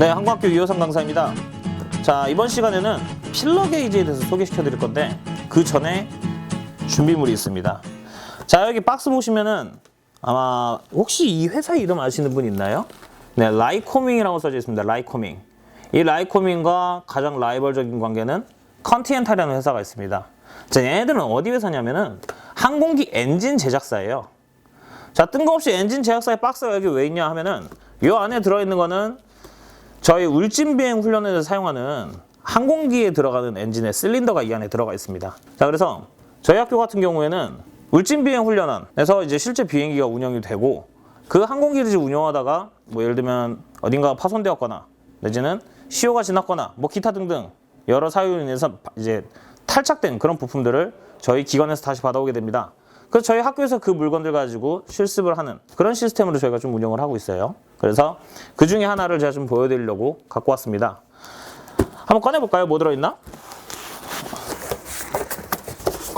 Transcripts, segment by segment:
네, 한국학교 유효상 강사입니다. 자, 이번 시간에는 필러 게이지에 대해서 소개시켜 드릴 건데 그 전에 준비물이 있습니다. 자, 여기 박스 보시면은 아마 혹시 이 회사 이름 아시는 분 있나요? 네, 라이코밍이라고 써져 있습니다. 라이코밍. 이 라이코밍과 가장 라이벌적인 관계는 컨티엔탈이라는 회사가 있습니다. 자, 얘네들은 어디 회사냐면은 항공기 엔진 제작사예요. 자, 뜬금없이 엔진 제작사의 박스가 여기 왜 있냐 하면은 이 안에 들어있는 거는 저희 울진 비행 훈련에서 사용하는 항공기에 들어가는 엔진의 실린더가 이 안에 들어가 있습니다. 자, 그래서 저희 학교 같은 경우에는 울진 비행 훈련원에서 이제 실제 비행기가 운영이 되고 그 항공기를 운영하다가 뭐 예를 들면 어딘가 파손되었거나 내지는 시효가 지났거나 뭐 기타 등등 여러 사유로 인해서 이제 탈착된 그런 부품들을 저희 기관에서 다시 받아오게 됩니다. 그래서 저희 학교에서 그 물건들 가지고 실습을 하는 그런 시스템으로 저희가 좀 운영을 하고 있어요. 그래서 그 중에 하나를 제가 좀 보여드리려고 갖고 왔습니다. 한번 꺼내볼까요? 뭐 들어있나?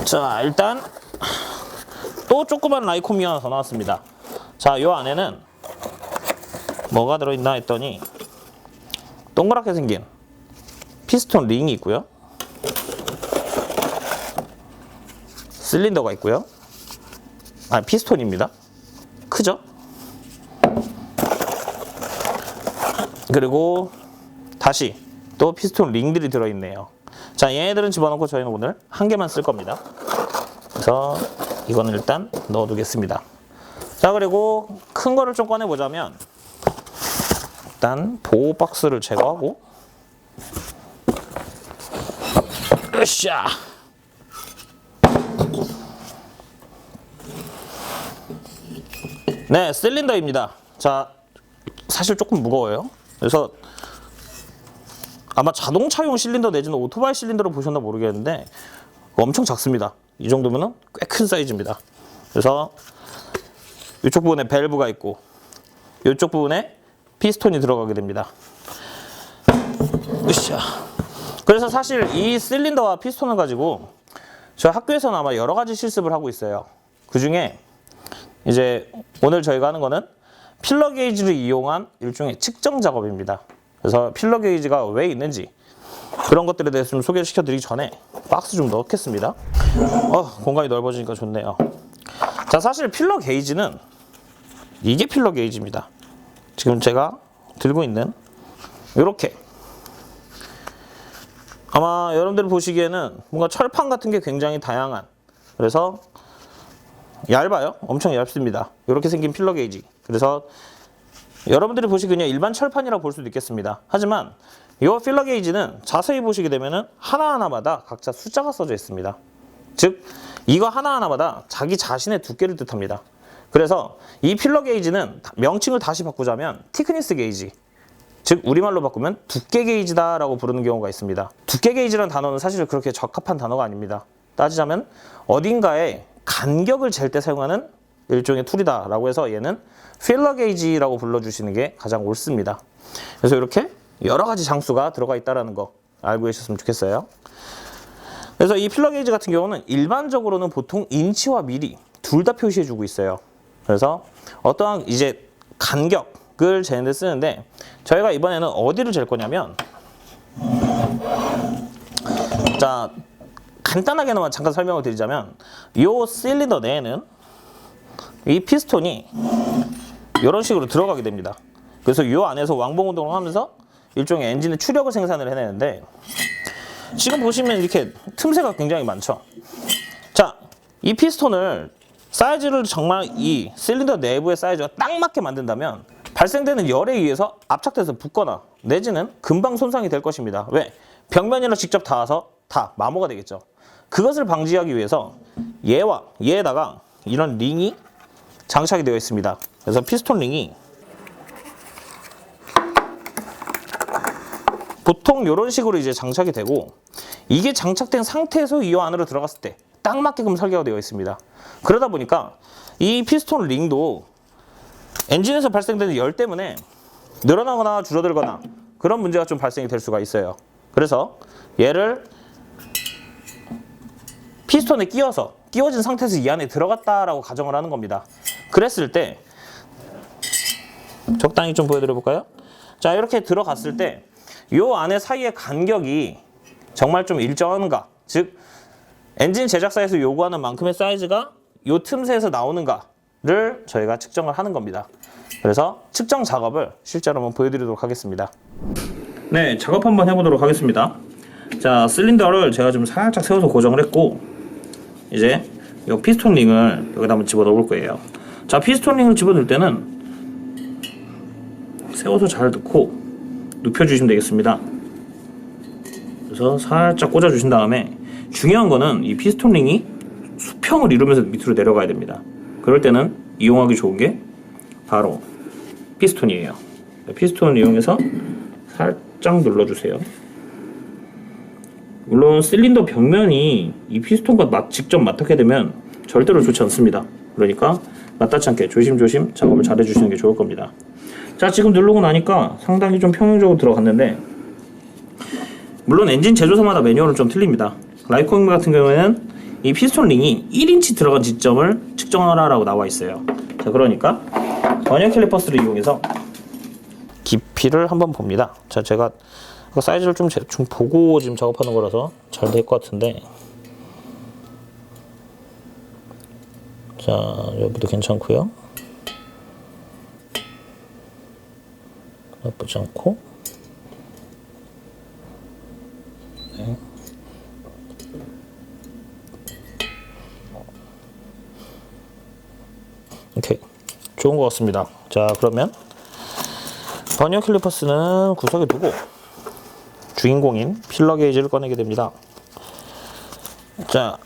자, 일단 또 조그만 라이콤이 하나 더 나왔습니다. 자, 요 안에는 뭐가 들어있나 했더니 동그랗게 생긴 피스톤 링이 있고요. 실린더가 있고요. 아, 피스톤입니다. 크죠? 그리고 다시 또 피스톤 링들이 들어있네요. 자, 얘네들은 집어넣고 저희는 오늘 한 개만 쓸 겁니다. 그래서 이거는 일단 넣어두겠습니다. 자, 그리고 큰 거를 좀 꺼내보자면 일단 보호 박스를 제거하고 으쌰! 네, 실린더입니다. 자, 사실 조금 무거워요. 그래서 아마 자동차용 실린더 내지는 오토바이 실린더로 보셨나 모르겠는데 엄청 작습니다. 이 정도면은 꽤 큰 사이즈입니다. 그래서 이쪽 부분에 밸브가 있고 이쪽 부분에 피스톤이 들어가게 됩니다. 으쌰. 그래서 사실 이 실린더와 피스톤을 가지고 저 학교에서는 아마 여러 가지 실습을 하고 있어요. 그 중에 이제 오늘 저희가 하는 거는 필러 게이지를 이용한 일종의 측정 작업입니다. 그래서 필러 게이지가 왜 있는지 그런 것들에 대해서 좀 소개시켜 드리기 전에 박스 좀 넣겠습니다. 어, 공간이 넓어지니까 좋네요. 자, 사실 필러 게이지는 이게 필러 게이지입니다. 지금 제가 들고 있는 이렇게 아마 여러분들이 보시기에는 뭔가 철판 같은 게 굉장히 다양한 그래서 얇아요. 엄청 얇습니다. 이렇게 생긴 필러 게이지. 그래서 여러분들이 보시기 그냥 일반 철판이라고 볼 수도 있겠습니다. 하지만 이 필러 게이지는 자세히 보시게 되면은 하나하나마다 각자 숫자가 써져 있습니다. 즉 이거 하나하나마다 자기 자신의 두께를 뜻합니다. 그래서 이 필러 게이지는 명칭을 다시 바꾸자면 티크니스 게이지 즉 우리말로 바꾸면 두께 게이지다 라고 부르는 경우가 있습니다. 두께 게이지라는 단어는 사실 그렇게 적합한 단어가 아닙니다. 따지자면 어딘가에 간격을 잴 때 사용하는 일종의 툴이다라고 해서 얘는 필러 게이지라고 불러주시는 게 가장 옳습니다. 그래서 이렇게 여러 가지 장수가 들어가 있다라는 거 알고 계셨으면 좋겠어요. 그래서 이 필러 게이지 같은 경우는 일반적으로는 보통 인치와 미리 둘 다 표시해 주고 있어요. 그래서 어떠한 이제 간격을 재는데 쓰는데 저희가 이번에는 어디를 잴 거냐면 자 간단하게만 잠깐 설명을 드리자면 이 실린더 내에는 이 피스톤이 이런 식으로 들어가게 됩니다. 그래서 이 안에서 왕복 운동을 하면서 일종의 엔진의 추력을 생산을 해내는데 지금 보시면 이렇게 틈새가 굉장히 많죠. 자, 이 피스톤을 사이즈를 정말 이 실린더 내부의 사이즈가 딱 맞게 만든다면 발생되는 열에 의해서 압착돼서 붙거나 내지는 금방 손상이 될 것입니다. 왜? 벽면이랑 직접 닿아서 다 마모가 되겠죠. 그것을 방지하기 위해서 얘와 얘에다가 이런 링이 장착이 되어 있습니다. 그래서 피스톤 링이 보통 이런 식으로 이제 장착이 되고 이게 장착된 상태에서 이 안으로 들어갔을 때 딱 맞게끔 설계가 되어 있습니다. 그러다 보니까 이 피스톤 링도 엔진에서 발생되는 열 때문에 늘어나거나 줄어들거나 그런 문제가 좀 발생이 될 수가 있어요. 그래서 얘를 피스톤에 끼워서 끼워진 상태에서 이 안에 들어갔다라고 가정을 하는 겁니다. 그랬을 때 적당히 좀 보여드려 볼까요? 자 이렇게 들어갔을 때 요 안에 사이의 간격이 정말 좀 일정한가 즉 엔진 제작사에서 요구하는 만큼의 사이즈가 요 틈새에서 나오는가를 저희가 측정을 하는 겁니다. 그래서 측정 작업을 실제로 한번 보여드리도록 하겠습니다. 네, 작업 한번 해보도록 하겠습니다. 자, 실린더를 제가 좀 살짝 세워서 고정을 했고 이제 이 피스톤 링을 여기다 한번 집어 넣을 거예요. 자, 피스톤 링을 집어 넣을 때는 세워서 잘 넣고 눕혀주시면 되겠습니다. 그래서 살짝 꽂아주신 다음에 중요한 거는 이 피스톤 링이 수평을 이루면서 밑으로 내려가야 됩니다. 그럴 때는 이용하기 좋은 게 바로 피스톤이에요. 피스톤을 이용해서 살짝 눌러주세요. 물론 실린더 벽면이 이 피스톤과 맞- 직접 맞닿게 되면 절대로 좋지 않습니다. 그러니까 맞닿지 않게 조심조심 작업을 잘 해주시는 게 좋을 겁니다. 자 지금 누르고 나니까 상당히 좀 평형적으로 들어갔는데 물론 엔진 제조사마다 매뉴얼은 좀 틀립니다. 라이코잉 같은 경우에는 이 피스톤 링이 1인치 들어간 지점을 측정하라라고 나와 있어요. 자 그러니까 버니어 캘리퍼스를 이용해서 깊이를 한번 봅니다. 자 제가 그 사이즈를 좀 대충 보고 지금 작업하는 거라서 잘 될 것 같은데 자 여기도 괜찮고요. 나쁘지 않고 네. 오케이 좋은 것 같습니다. 자 그러면 버니어 캘리퍼스는 구석에 두고 주인공인 필러 게이지를 꺼내게 됩니다. 자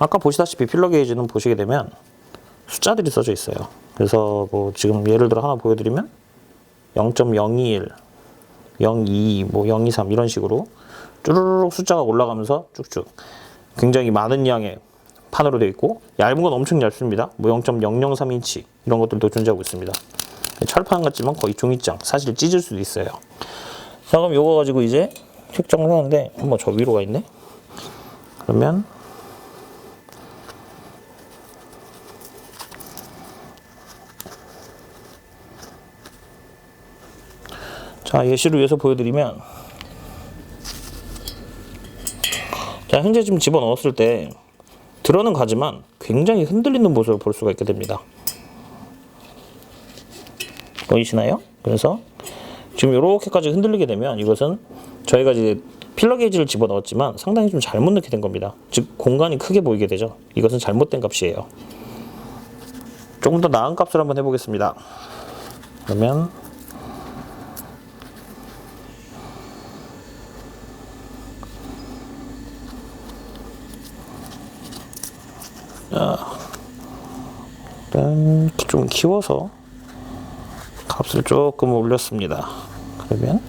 아까 보시다시피 필러 게이지는 보시게 되면 숫자들이 써져 있어요. 그래서 뭐 지금 예를 들어 하나 보여드리면 0.021, 02, 뭐 023 이런 식으로 쭈르륵 숫자가 올라가면서 쭉쭉 굉장히 많은 양의 판으로 되어 있고 얇은 건 엄청 얇습니다. 뭐 0.003인치 이런 것들도 존재하고 있습니다. 철판 같지만 거의 종이장 사실 찢을 수도 있어요. 자 그럼 요거 가지고 이제 측정을 하는데 한번 저 위로 가 있네. 그러면 자 예시를 위해서 보여드리면 자 현재 지금 집어 넣었을 때 들어는 가지만 굉장히 흔들리는 모습을 볼 수가 있게 됩니다. 보이시나요? 그래서 지금 이렇게까지 흔들리게 되면 이것은 저희가 이제 필러 게이지를 집어 넣었지만 상당히 좀 잘못 넣게 된 겁니다. 즉 공간이 크게 보이게 되죠. 이것은 잘못된 값이에요. 조금 더 나은 값을 한번 해보겠습니다. 그러면 일단 좀 키워서 값을 조금 올렸습니다. 그러면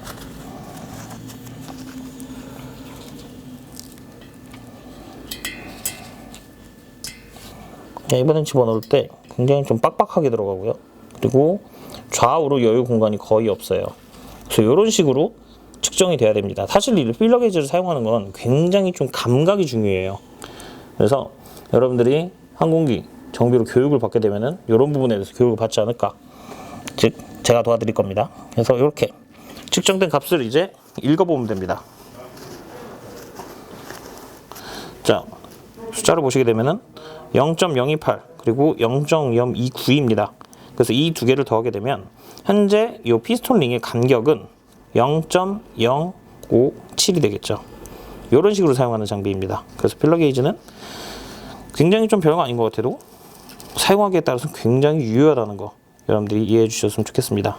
자, 이번엔 집어넣을 때 굉장히 좀 빡빡하게 들어가고요. 그리고 좌우로 여유 공간이 거의 없어요. 그래서 이런 식으로 측정이 돼야 됩니다. 사실 이 필러 게이지를 사용하는 건 굉장히 좀 감각이 중요해요. 그래서 여러분들이 항공기 정비로 교육을 받게 되면은 이런 부분에 대해서 교육을 받지 않을까. 즉 제가 도와드릴 겁니다. 그래서 이렇게 측정된 값을 이제 읽어보면 됩니다. 자 숫자를 보시게 되면은 0.028 그리고 0.029입니다. 그래서 이 두 개를 더하게 되면 현재 이 피스톤 링의 간격은 0.057이 되겠죠. 이런 식으로 사용하는 장비입니다. 그래서 필러 게이지는 굉장히 좀 별거 아닌 것 같아도 사용하기에 따라서 굉장히 유효하다는 거 여러분들이 이해해 주셨으면 좋겠습니다.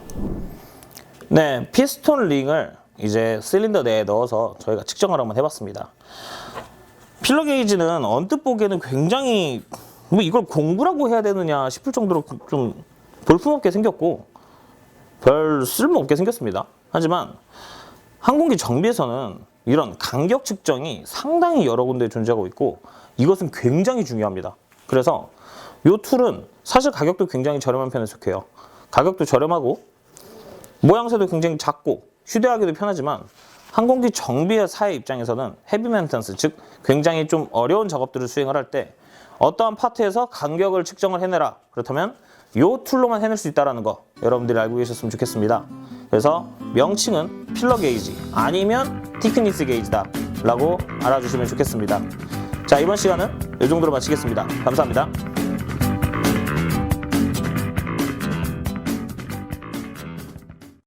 네, 피스톤 링을 이제 실린더 내에 넣어서 저희가 측정을 한번 해봤습니다. 필러 게이지는 언뜻 보기에는 굉장히 뭐 이걸 공부라고 해야 되느냐 싶을 정도로 좀 볼품없게 생겼고 별 쓸모없게 생겼습니다. 하지만 항공기 정비에서는 이런 간격 측정이 상당히 여러 군데 존재하고 있고 이것은 굉장히 중요합니다. 그래서 이 툴은 사실 가격도 굉장히 저렴한 편에 속해요. 가격도 저렴하고 모양새도 굉장히 작고 휴대하기도 편하지만 항공기 정비사의 입장에서는 헤비 멘텐스 즉 굉장히 좀 어려운 작업들을 수행을 할 때 어떠한 파트에서 간격을 측정을 해내라 그렇다면 이 툴로만 해낼 수 있다는 거 여러분들이 알고 계셨으면 좋겠습니다. 그래서 명칭은 필러 게이지 아니면 티크니스 게이지다 라고 알아주시면 좋겠습니다. 자 이번 시간은 이 정도로 마치겠습니다. 감사합니다.